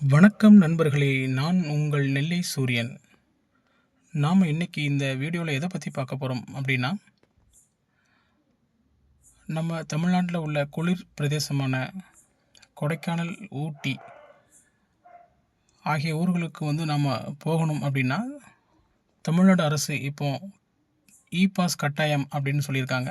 வணக்கம் நண்பர்களே நான் உங்கள் நெல்லை சூரியன். நாம் இன்னைக்கு இந்த வீடியோவில் எதை பற்றி பார்க்க போகிறோம் அப்படின்னா நம்ம தமிழ்நாட்டில் உள்ள குளிர் பிரதேசமான கொடைக்கானல் ஊட்டி ஆகிய ஊர்களுக்கு வந்து நாம் போகணும் அப்படின்னா தமிழ்நாடு அரசு இப்போ இ பாஸ் கட்டாயம் அப்படின்னு சொல்லியிருக்காங்க.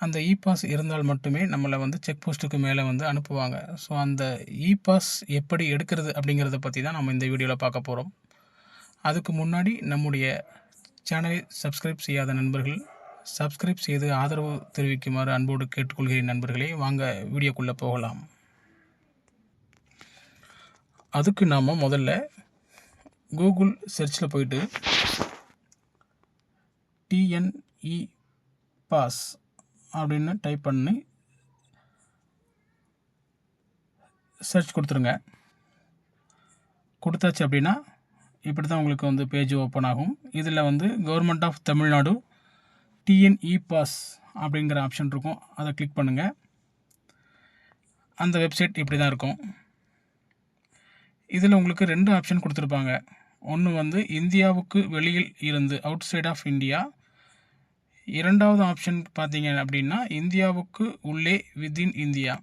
அந்த இ பாஸ் இருந்தால் மட்டுமே நம்மளை வந்து செக் போஸ்ட்டுக்கு மேலே வந்து அனுப்புவாங்க. ஸோ அந்த இ பாஸ் எப்படி எடுக்கிறது அப்படிங்கிறத பற்றி தான் நம்ம இந்த வீடியோவில் பார்க்க போகிறோம் அதுக்கு முன்னாடி நம்முடைய சேனலை சப்ஸ்கிரைப் செய்யாத நண்பர்கள் சப்ஸ்கிரைப் செய்து ஆதரவு தெரிவிக்குமாறு அன்போடு கேட்டுக்கொள்கிறேன் நண்பர்களே. வாங்க வீடியோக்குள்ளே போகலாம். அதுக்கு நாம் முதல்ல கூகுள் சர்ச்சில் போயிட்டு டிஎன்இ பாஸ் அப்படின்னு டைப் பண்ணி சர்ச் கொடுத்துருங்க. கொடுத்தாச்சு அப்படின்னா இப்படி தான் உங்களுக்கு வந்து பேஜ் ஓப்பன் ஆகும். இதில் வந்து government of Tamil Nadu TNE pass அப்படிங்கிற ஆப்ஷன் இருக்கும். அதை கிளிக் பண்ணுங்கள் அந்த வெப்சைட் இப்படி தான் இருக்கும். இதில் உங்களுக்கு ரெண்டு ஆப்ஷன் கொடுத்துருப்பாங்க. ஒன்று வந்து இந்தியாவுக்கு வெளியில் இருந்து அவுட் சைட் ஆஃப் இந்தியா இரண்டாவது ஆப்ஷன் பார்த்தீங்க அப்படின்னா இந்தியாவுக்கு உள்ளே வித்தின் இந்தியா.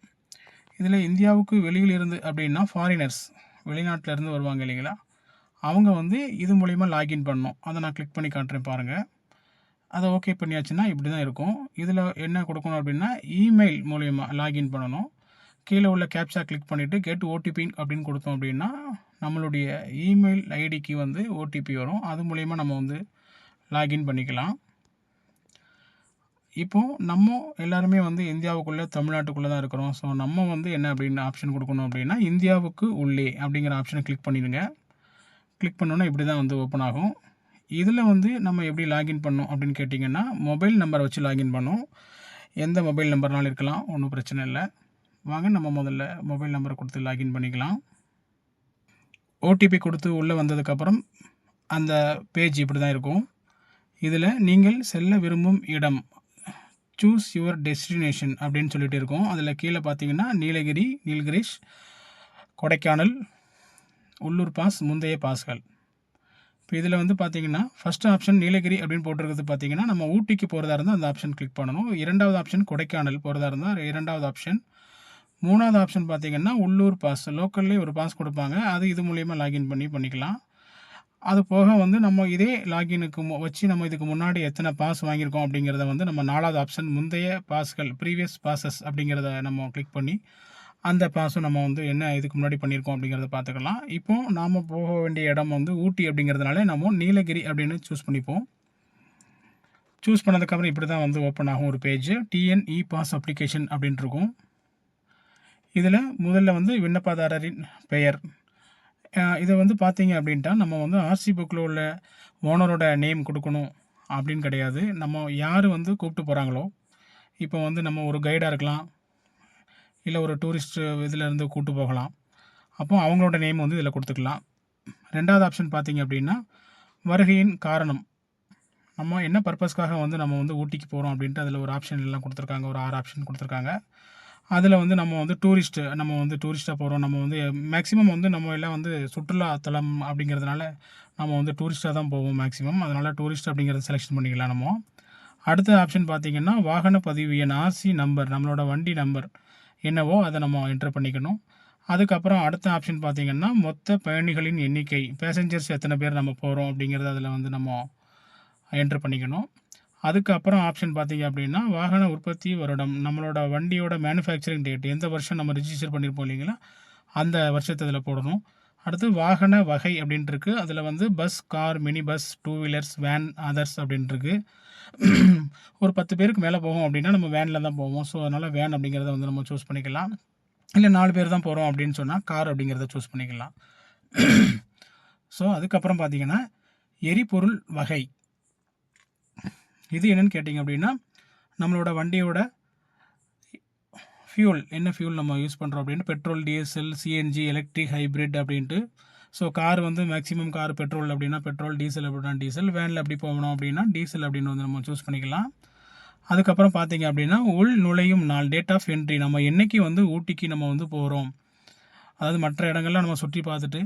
இதில் இந்தியாவுக்கு வெளியில் இருந்து அப்படின்னா ஃபாரினர்ஸ் வெளிநாட்டிலேருந்து வருவாங்க இல்லைங்களா? அவங்க வந்து இது மூலிமா லாகின் பண்ணணும். அதை நான் கிளிக் பண்ணி காட்டுறேன் பாருங்கள் அதை ஓகே பண்ணியாச்சுன்னா இப்படி தான் இருக்கும். இதில் என்ன கொடுக்கணும் அப்படின்னா இமெயில் மூலயமா லாகின் பண்ணணும். கீழே உள்ள கேப்சா கிளிக் பண்ணிவிட்டு கெட் ஓடிபி அப்படின்னு கொடுத்தோம் அப்படின்னா நம்மளுடைய இமெயில் ஐடிக்கு வந்து ஓடிபி வரும். அது மூலயமா நம்ம வந்து லாகின் பண்ணிக்கலாம். இப்போது நம்ம எல்லாருமே வந்து இந்தியாவுக்குள்ளே தமிழ்நாட்டுக்குள்ளே தான் இருக்கிறோம். ஸோ நம்ம வந்து என்ன அப்படின்னு ஆப்ஷன் கொடுக்கணும் அப்படின்னா இந்தியாவுக்கு உள்ளே அப்படிங்கிற ஆப்ஷனை கிளிக் பண்ணிடுங்க. கிளிக் பண்ணோன்னா இப்படி தான் வந்து ஓப்பன் ஆகும். இதில் வந்து நம்ம எப்படி லாகின் பண்ணோம் அப்படின்னு கேட்டிங்கன்னா மொபைல் நம்பரை வச்சு லாகின் பண்ணோம். எந்த மொபைல் நம்பர்னாலும் இருக்கலாம் ஒன்றும் பிரச்சனை இல்லை. வாங்க நம்ம முதல்ல மொபைல் நம்பரை கொடுத்து லாகின் பண்ணிக்கலாம். ஓடிபி கொடுத்து உள்ளே வந்ததுக்கப்புறம் அந்த பேஜ் இப்படி தான் இருக்கும். இதில் நீங்கள் செல்ல விரும்பும் இடம் சூஸ் யுவர் டெஸ்டினேஷன் அப்படின்னு சொல்லிட்டு இருக்கோம். அதில் கீழே பார்த்தீங்கன்னா நீலகிரி நீலகிரிஷ் கொடைக்கானல் உள்ளூர் பாஸ் முந்தைய பாஸ்கள். இப்போ இதில் வந்து பார்த்தீங்கன்னா ஃபஸ்ட் ஆப்ஷன் நீலகிரி அப்படின்னு போட்டிருக்கிறது பார்த்தீங்கன்னா நம்ம ஊட்டிக்கு போகிறதா இருந்தால் அந்த ஆப்ஷன் கிளிக் பண்ணணும். இரண்டாவது ஆப்ஷன் கொடைக்கானல் போகிறதா இருந்தால் இரண்டாவது ஆப்ஷன் மூணாவது ஆப்ஷன் பார்த்தீங்கன்னா உள்ளூர் பாஸ் லோக்கல்லே ஒரு பாஸ் கொடுப்பாங்க. அது இது மூலியமாக லாகின் பண்ணி பண்ணிக்கலாம். அது போக வந்து நம்ம இதே லாகினுக்கு வச்சு நம்ம இதுக்கு முன்னாடி எத்தனை பாஸ் வாங்கியிருக்கோம் அப்படிங்கிறத வந்து நம்ம நாலாவது ஆப்ஷன் முந்தைய பாஸ்கள் ப்ரீவியஸ் பாசஸ் அப்படிங்கிறத நம்ம கிளிக் பண்ணி அந்த பாஸும் நம்ம வந்து என்ன இதுக்கு முன்னாடி பண்ணியிருக்கோம் அப்படிங்கிறத பார்த்துக்கலாம். இப்போ நாம் போக வேண்டிய இடம் வந்து ஊட்டி அப்படிங்கிறதுனால நம்ம நீலகிரி அப்படின்னு சூஸ் பண்ணிப்போம். சூஸ் பண்ணதுக்கப்புறம் இப்படி தான் வந்து ஓப்பன் ஆகும் ஒரு பேஜ் டிஎன்இ பாஸ் அப்ளிகேஷன் அப்படின்ட்டு இருக்கும். இதில் முதல்ல வந்து விண்ணப்பதாரரின் பெயர். இதை வந்து பார்த்தீங்க அப்படின்ட்டா நம்ம வந்து ஆர்சி புக்கில் உள்ள ஓனரோட நேம் கொடுக்கணும் அப்படின்னு கிடையாது. நம்ம யார் வந்து கூப்பிட்டு போகிறாங்களோ இப்போ வந்து நம்ம ஒரு கைடாக இருக்கலாம் இல்லை ஒரு டூரிஸ்ட் இதில் இருந்து கூப்பிட்டு போகலாம். அப்போ அவங்களோட நேம் வந்து இதில் கொடுத்துக்கலாம். ரெண்டாவது ஆப்ஷன் பார்த்தீங்க அப்படின்னா வருகையின் காரணம். நம்ம என்ன பர்பஸ்க்காக வந்து நம்ம வந்து ஊட்டிக்கு போகிறோம் அப்படின்ட்டு அதில் ஒரு ஆப்ஷன் எல்லாம் கொடுத்துருக்காங்க ஒரு ஆறு ஆப்ஷன் கொடுத்துருக்காங்க. அதில் வந்து நம்ம வந்து டூரிஸ்ட்டு நம்ம வந்து டூரிஸ்ட்டாக போகிறோம் நம்ம வந்து மேக்ஸிமம் வந்து நம்ம எல்லாம் வந்து சுற்றுலாத்தலம் அப்படிங்கிறதுனால நம்ம வந்து டூரிஸ்ட்டாக தான் போவோம் மேக்ஸிமம் அதனால் டூரிஸ்ட் அப்படிங்கிறத செலெக்ஷன் பண்ணிக்கலாம் நம்ம. அடுத்த ஆப்ஷன் பார்த்திங்கன்னா வாகன பதிவு எண் ஆர்சி நம்பர் நம்மளோட வண்டி நம்பர் என்னவோ அதை நம்ம என்டர் பண்ணிக்கணும். அதுக்கப்புறம் அடுத்த ஆப்ஷன் பார்த்திங்கன்னா மொத்த பயணிகளின் எண்ணிக்கை பேசஞ்சர்ஸ் எத்தனை பேர் நம்ம போகிறோம் அப்படிங்கிறத அதில் வந்து நம்ம என்டர் பண்ணிக்கணும். அதுக்கப்புறம் ஆப்ஷன் பார்த்தீங்க அப்படின்னா வாகன உற்பத்தி வருடம் நம்மளோட வண்டியோட மேனுஃபேக்சரிங் டேட் எந்த வருஷம் நம்ம ரிஜிஸ்டர் பண்ணியிருப்போம் இல்லைங்களா? அந்த வருஷத்தை அதில் போடணும். அடுத்து வாகன வகை அப்படின்ட்டுருக்கு. அதில் வந்து bus car mini bus two wheelers van others அப்படின்ட்டுருக்கு. ஒரு பத்து பேருக்கு மேலே போகும் அப்படின்னா நம்ம வேனில் தான் போவோம். ஸோ அதனால் வேன் அப்படிங்கிறத வந்து நம்ம சூஸ் பண்ணிக்கலாம். இல்லை நாலு பேர் தான் போகிறோம் அப்படின்னு சொன்னால் கார் அப்படிங்கிறத சூஸ் பண்ணிக்கலாம். ஸோ அதுக்கப்புறம் பார்த்தீங்கன்னா எரிபொருள் வகை. இது என்னன்னு கேட்டிங்க அப்படின்னா நம்மளோட வண்டியோட ஃபியூல் என்ன ஃபியூல் நம்ம யூஸ் பண்ணுறோம் அப்படின்ட்டு petrol diesel CNG electric hybrid அப்படின்ட்டு. ஸோ கார் வந்து மேக்ஸிமம் கார் பெட்ரோல் அப்படின்னா பெட்ரோல் டீசல் அப்படின்னா டீசல் வேனில் எப்படி போகணும் அப்படின்னா டீசல் அப்படின்னு வந்து நம்ம சூஸ் பண்ணிக்கலாம். அதுக்கப்புறம் பார்த்தீங்க அப்படின்னா உள் நுழையும் நாள் டேட் ஆஃப் என்ட்ரி நம்ம என்னைக்கு வந்து ஊட்டிக்கு நம்ம வந்து போகிறோம் அதாவது மற்ற இடங்கள்லாம் நம்ம சுற்றி பார்த்துட்டு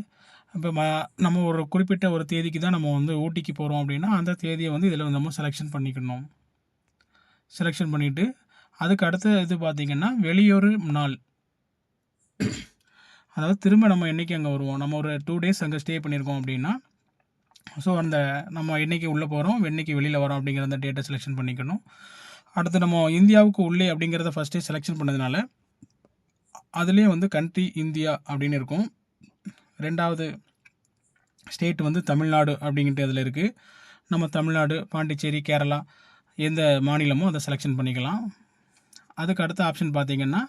இப்போ ம நம்ம ஒரு குறிப்பிட்ட ஒரு தேதிக்கு தான் நம்ம வந்து ஊட்டிக்கு போகிறோம் அப்படின்னா அந்த தேதியை வந்து இதில் வந்து நம்ம செலெக்ஷன் பண்ணிக்கணும். செலெக்ஷன் பண்ணிவிட்டு அதுக்கு அடுத்த இது பார்த்திங்கன்னா வெளியூர் நாள். அதாவது திரும்ப நம்ம என்றைக்கு அங்கே வருவோம்? நம்ம ஒரு டூ டேஸ் அங்கே ஸ்டே பண்ணியிருக்கோம் அப்படின்னா ஸோ அந்த நம்ம என்றைக்கு உள்ளே போகிறோம் என்றைக்கு வெளியில் வரோம் அப்படிங்கிற அந்த டேட்டை செலெக்ஷன் பண்ணிக்கணும். அடுத்து நம்ம இந்தியாவுக்கு உள்ளே அப்படிங்கிறத ஃபஸ்ட்டே செலெக்ஷன் பண்ணதுனால அதுலேயே வந்து கண்ட்ரி இந்தியா அப்படின்னு இருக்கும். ரெண்டாவது ஸ்டேட் வந்து தமிழ்நாடு அப்படிங்கிட்டு அதில் இருக்குது நம்ம தமிழ்நாடு பாண்டிச்சேரி கேரளா எந்த மாநிலமோ அதை செலெக்ஷன் பண்ணிக்கலாம். அதுக்கு அடுத்த ஆப்ஷன் பார்த்திங்கன்னா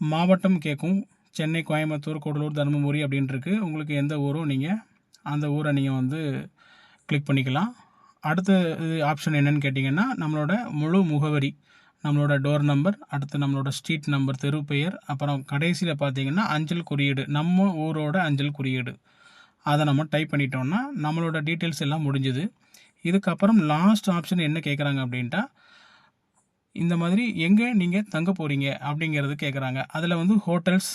மாவட்டம் கேட்கும் சென்னை கோயம்புத்தூர் கூடலூர் தருமபுரி அப்படின்ட்டுருக்கு உங்களுக்கு எந்த ஊரும் நீங்கள் அந்த ஊரை நீங்கள் வந்து கிளிக் பண்ணிக்கலாம். அடுத்த இது ஆப்ஷன் என்னென்னு கேட்டிங்கன்னா நம்மளோட முழு முகவரி நம்மளோட டோர் நம்பர் அடுத்து நம்மளோட ஸ்ட்ரீட் நம்பர் தெரு பெயர் அப்புறம் கடைசியில் பார்த்தீங்கன்னா அஞ்சல் குறியீடு நம்ம ஊரோட அஞ்சல் குறியீடு. அதை நம்ம டைப் பண்ணிட்டோம்னா நம்மளோட டீட்டெயில்ஸ் எல்லாம் முடிஞ்சுது. இதுக்கப்புறம் லாஸ்ட் ஆப்ஷன் என்ன கேட்குறாங்க அப்படின்ட்டா இந்த மாதிரி எங்கே நீங்கள் தங்க போகிறீங்க அப்படிங்கிறது கேட்குறாங்க அதில் வந்து ஹோட்டல்ஸ்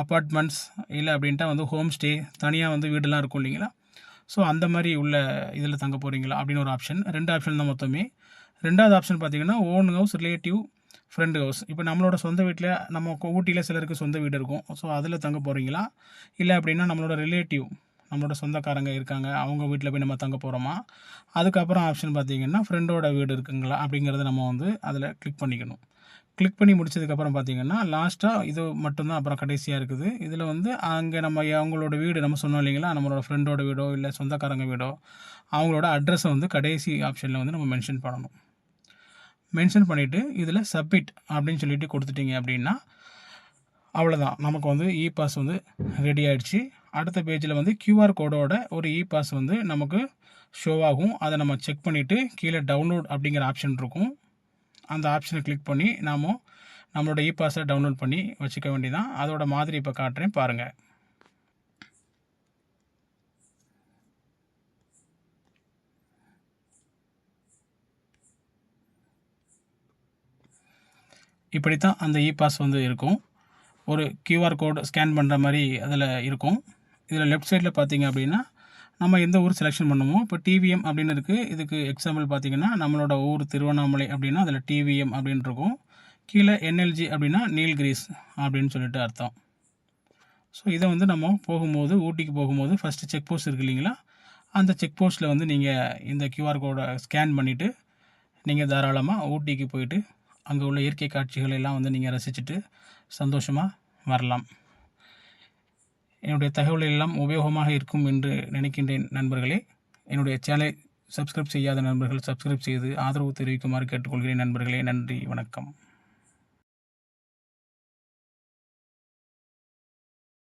அப்பார்ட்மெண்ட்ஸ் இல்லை அப்படின்ட்டா வந்து ஹோம் ஸ்டே தனியாக வந்து வீடெல்லாம் இருக்கும் இல்லைங்களா? ஸோ அந்த மாதிரி உள்ள இதில் தங்க போகிறீங்களா அப்படின்னு ஒரு ஆப்ஷன் ரெண்டு ஆப்ஷன் தான் மொத்தமே. ரெண்டாவது ஆப்ஷன் பார்த்தீங்கன்னா own house relative friend house இப்போ நம்மளோட சொந்த வீட்டில் நம்ம ஊட்டியில் சிலருக்கு சொந்த வீடு இருக்கும். ஸோ அதில் தங்க போகிறீங்களா இல்லை அப்படின்னா நம்மளோட ரிலேட்டிவ் நம்மளோட சொந்தக்காரங்க இருக்காங்க அவங்க வீட்டில் போய் நம்ம தங்க போகிறோமா அதுக்கப்புறம் ஆப்ஷன் பார்த்திங்கன்னா ஃப்ரெண்டோட வீடு இருக்குங்களா? அப்படிங்கிறத நம்ம வந்து அதில் கிளிக் பண்ணிக்கணும். கிளிக் பண்ணி முடிச்சதுக்கப்புறம் பார்த்தீங்கன்னா லாஸ்ட்டாக இது மட்டும்தான் அப்புறம் கடைசியாக இருக்குது. இதில் வந்து அங்கே நம்ம அவங்களோட வீடு நம்ம சொன்னோம் இல்லைங்களா? நம்மளோட ஃப்ரெண்டோட வீடோ இல்லை சொந்தக்காரங்க வீடோ அவங்களோட அட்ரஸை வந்து கடைசி ஆப்ஷனில் வந்து நம்ம மென்ஷன் பண்ணணும். மென்ஷன் பண்ணிவிட்டு இதில் சப்மிட் அப்படின்னு சொல்லிட்டு கொடுத்துட்டிங்க அப்படின்னா அவ்வளோதான் நமக்கு வந்து இ பாஸ் வந்து ரெடி ஆகிடுச்சு அடுத்த பேஜில் வந்து கியூஆர் கோடோட ஒரு இ பாஸ் வந்து நமக்கு ஷோ ஆகும். அதை நம்ம செக் பண்ணிவிட்டு கீழே டவுன்லோட் அப்படிங்கிற ஆப்ஷன் இருக்கும். அந்த ஆப்ஷனை கிளிக் பண்ணி நாம் நம்மளோட இ பாஸை டவுன்லோட் பண்ணி வச்சுக்க வேண்டியதான் அதோட மாதிரி இப்போ காட்டுறேன் பாருங்கள் இப்படி தான் அந்த இ பாஸ் வந்து இருக்கும். ஒரு கியூஆர் கோடு ஸ்கேன் பண்ணுற மாதிரி அதில் இருக்கும். இதில் லெஃப்ட் சைடில் பார்த்தீங்க அப்படின்னா நம்ம எந்த ஊர் செலெக்ஷன் பண்ணுமோ இப்போ டிவிஎம் அப்படின்னு இருக்குது இதுக்கு எக்ஸாம்பிள் பார்த்தீங்கன்னா நம்மளோட ஊர் திருவண்ணாமலை அப்படின்னா அதில் டிவிஎம் அப்படின்னு இருக்கும். கீழே என்எல்ஜி அப்படின்னா நீல்கிரீஸ் அப்படின்னு சொல்லிட்டு அர்த்தம். ஸோ இதை வந்து நம்ம போகும்போது ஊட்டிக்கு போகும்போது ஃபஸ்ட்டு செக் போஸ்ட் இருக்கு இல்லைங்களா? அந்த செக் போஸ்ட்டில் வந்து நீங்கள் இந்த கியூஆர் கோடை ஸ்கேன் பண்ணிவிட்டு நீங்கள் தாராளமாக ஊட்டிக்கு போயிட்டு அங்கே உள்ள இயற்கை காட்சிகள் எல்லாம் வந்து நீங்கள் ரசிச்சுட்டு சந்தோஷமாக வரலாம். என்னுடைய தகவல் எல்லாம் உபயோகமாக இருக்கும் என்று நினைக்கின்றேன் நண்பர்களே. என்னுடைய சேனலை சப்ஸ்கிரைப் செய்யாத நண்பர்கள் சப்ஸ்கிரைப் செய்து ஆதரவு தெரிவிக்குமாறு கேட்டுக்கொள்கிறேன் நண்பர்களே. நன்றி வணக்கம்.